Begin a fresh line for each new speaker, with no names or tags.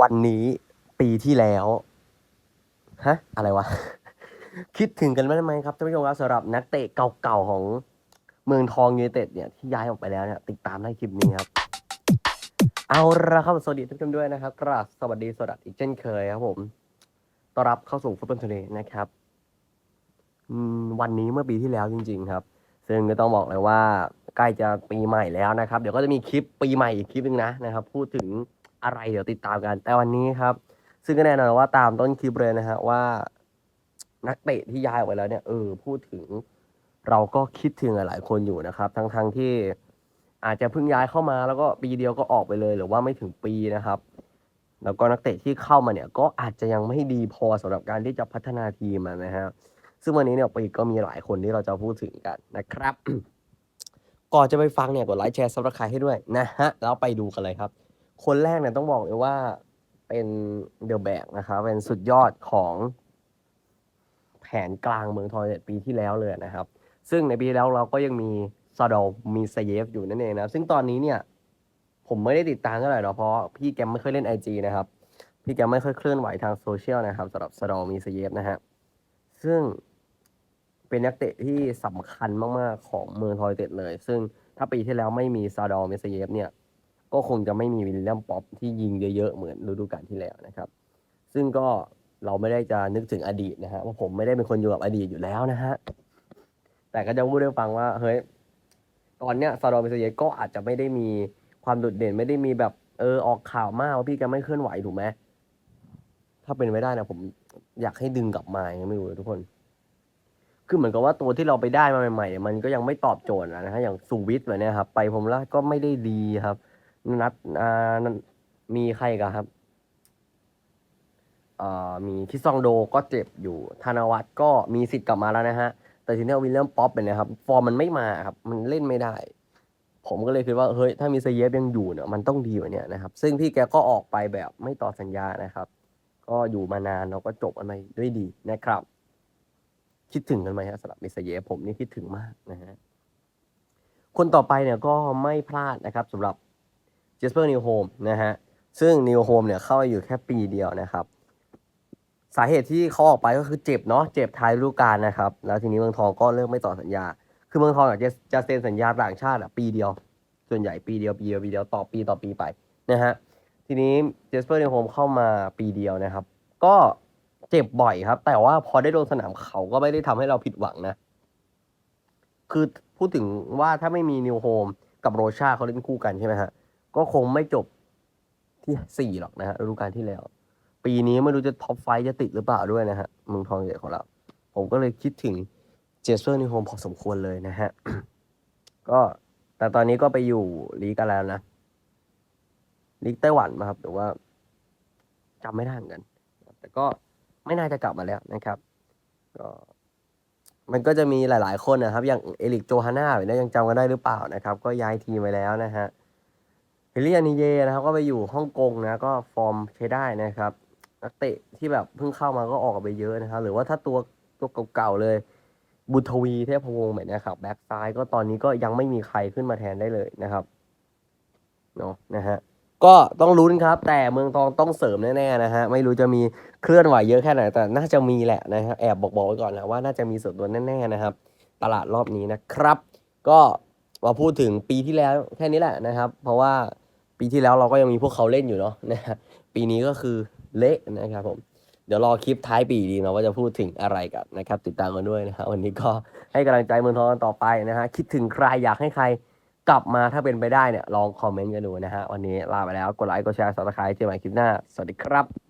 วันนี้ปีที่แล้วฮะอะไรวะ คิดถึงกันไหมไหมครับท่านผู้ชมครับสำหรับนักเตะเก่าๆของเมืองทองยูไนเต็ดเนี่ยที่ย้ายออกไปแล้วเนี่ยติดตามได้คลิปนี้ครับ เอาละครับสวัสดีทุกท่านด้วยนะครับกราบสวัสดีสวัสดีอีกเช่นเคยครับผมต้อนรับเข้าสู่ฟุตบอลทูเดย์นะครับวันนี้เมื่อปีที่แล้วจริง ๆ ครับ ซึ่งก็ต้องบอกเลยว่าใกล้จะปีใหม่แล้วนะครับ เดี๋ยวก็จะมีคลิปปีใหม่อีกคลิปหนึ่งนะนะครับ พูดถึง อะไรเดี๋ยวติดตามกัน แต่วันนี้ครับ ซึ่งก็แน่นอนว่าตามต้นคลิปเลยนะฮะว่า นักเตะที่ย้ายออกไปแล้วเนี่ยเออพูดถึง เราก็คิดถึงหลายคนอยู่นะครับ ทั้งๆทที่อาจจะเพิ่งย้ายเข้ามาแล้วก็ปีเดียวก็ออกไปเลย หรือว่าไม่ถึงปีนะครับ แล้วก็นักเตะที่เข้ามาเนี่ยก็อาจจะยังไม่ดีพอสำหรับการที่จะพัฒนาทีมนะฮะซึ่งวันนี้เนี่ยปีก็มีหลายคนที่เราจะพูดถึงกันนะครับก่อนจะไปฟังเนี่ยกดไลค์แชร์ซับสไครต์ให้ด้วยนะฮะแล้วไปดูกันเลยครับ คนแรกเนี่ยต้องบอกเลยว่าเป็นเดอะแบกนะครับเป็นสุดยอดของแผนกลางเมืองทองเนี่ยปีที่แล้วเลยนะครับ ซึ่งในปีที่แล้วเราก็ยังมีซาดอลมีเซเยฟอยู่นั่นเองนะซึ่งตอนนี้เนี่ย ผมไม่ได้ติดตามเท่าไหร่หรอกเพราะพี่แกไม่ค่อยเล่น IG นะครับ พี่แกไม่ค่อยเคลื่อนไหวทางโซเชียลนะครับสำหรับซาดอลมีเซเยฟนะฮะซึ่งเป็นนักเตะที่สำคัญมาก ๆ ของเมืองทอยเต็ดเลย ซึ่งถ้าปีที่แล้วไม่มีซาดอลมีซเยฟเนี่ย ก็คงจะไม่มีวิลเลียมป๊อปที่ยิงเยอะๆ เหมือนฤดูกาลที่แล้วนะครับ ซึ่งก็เราไม่ได้จะนึกถึงอดีตนะฮะว่าผมไม่ได้เป็นคนอยู่กับอดีตอยู่แล้วนะฮะแต่ก็จะพูดให้ฟังว่าเฮ้ยตอนเนี้ยซาดอเมเซเยก็อาจจะไม่ได้มีความโดดเด่นไม่ได้มีแบบเออออกข่าวมากว่าพี่แกไม่เคลื่อนไหวถูกไหมถ้าเป็นไม่ได้นะผมอยากให้ดึงกลับมายังไม่รู้เลยทุกคน คือเหมือนกับว่าตัวที่เราไปได้มาใหม่ๆ มันก็ยังไม่ตอบโจทย์นะฮะอย่างซูวิทแบบเนี้ยครับ ไปผมแล้วก็ไม่ได้ดีครับ นัดอ่ามีใครกันครับเอ่อมีคิซองโดก็เจ็บอยู่ธนวัฒน์ก็มีสิทธิ์กลับมาแล้วนะฮะ แต่ทีนี้วิลเลียมป๊อปเป็นนะครับ ฟอร์มมันไม่มาครับ มันเล่นไม่ได้ ผมก็เลยคิดว่า เฮ้ย ถ้ามีเซเยฟยังอยู่เนี่ยมันต้องดีกว่านี้นะครับ ซึ่งพี่แกก็ออกไปแบบไม่ต่อสัญญานะครับ ก็อยู่มานานแล้วก็จบกันไปด้วยดีนะครับ คิดถึงกันไหมฮะสำหรับมิสเยฟผมนี่คิดถึงมากนะฮะคนต่อไปเนี่ยก็ไม่พลาดนะครับสำหรับ เจสเปอร์นิวโฮมนะฮะ ซึ่งนิวโฮมเนี่ยเข้ามาอยู่แค่ปีเดียวนะครับ สาเหตุที่เขาออกไปก็คือเจ็บเนาะ เจ็บท้ายฤดูกาลนะครับ แล้วทีนี้เมืองทองก็เลิกไม่ต่อสัญญา คือเมืองทองอากจะจะเซ็นสัญญาต่างชาติอะปีเดียว ส่วนใหญ่ปีเดียวปีเดียวปีเดียวต่อปีต่อปีไปนะฮะ ทีนี้เจสเปอร์นิวโฮมเข้ามาปีเดียวนะครับ ก็เจ็บบ่อยครับ แต่ว่าพอได้ลงสนามเขาก็ไม่ได้ทำให้เราผิดหวังนะ คือพูดถึงว่าถ้าไม่มีนิวโฮมกับโรชาเขาเล่นคู่กันใช่ไหมฮะ ก็คงไม่จบที่สี่หรอกนะฮะฤดูกาลที่แล้ว ปีนี้ไม่รู้จะท็อปไฟจะติดหรือเปล่าด้วยนะฮะเมืองทองใหญ่ของเรา ผมก็เลยคิดถึงเจสเปอร์นิโฮมพอสมควรเลยนะฮะก็แต่ตอนนี้ก็ไปอยู่ลีกกันแล้วนะลีกไต้หวันมาครับหรือว่าจำไม่ได้เหมือนกัน แต่ก็ไม่น่าจะกลับมาแล้วนะครับ ก็มันก็จะมีหลาย ๆ คนนะครับ อย่างเอลิกโจฮาน่าแบบนี้ยังจำกันได้หรือเปล่านะครับ ก็ย้ายทีมไปแล้วนะฮะ เฮลิอานิเยนะครับก็ไปอยู่ฮ่องกงนะก็ฟอร์มใช้ได้นะครับนักเตะที่แบบเพิ่งเข้ามาก็ออกไปเยอะนะครับ หรือว่าถ้าตัวตัวเก่าๆเลย บุทวีเทพวงศ์แบบนี้ครับแบ็กซ้ายก็ตอนนี้ก็ยังไม่มีใครขึ้นมาแทนได้เลยนะครับเนาะนะฮะก็ต้องลุ้นครับ แต่เมืองทองต้องเสริมแน่ๆนะฮะไม่รู้จะมีเคลื่อนไหวเยอะแค่ไหนแต่น่าจะมีแหละนะฮะแอบบอกๆไว้ก่อนนะว่าน่าจะมีส่วนตัวแน่ๆนะครับ ตลาดรอบนี้นะครับ ก็มาพูดถึงปีที่แล้วแค่นี้แหละนะครับ เพราะว่า ปีที่แล้วเราก็ยังมีพวกเขาเล่นอยู่เนาะนะปีนี้ก็คือเละนะครับผมเดี๋ยวรอคลิปท้ายปีดีนะว่าจะพูดถึงอะไรกันนะครับ ติดตามกันด้วยนะครับวันนี้ก็ให้กำลังใจเมืองทองกันต่อไปนะฮะคิดถึงใครอยากให้ใครกลับมาถ้าเป็นไปได้เนี่ยลองคอมเมนต์กันดูนะฮะวันนี้ลาไปแล้วกดไลค์กดแชร์สับสไครต์เจอกันใหม่คลิปหน้า สวัสดีครับ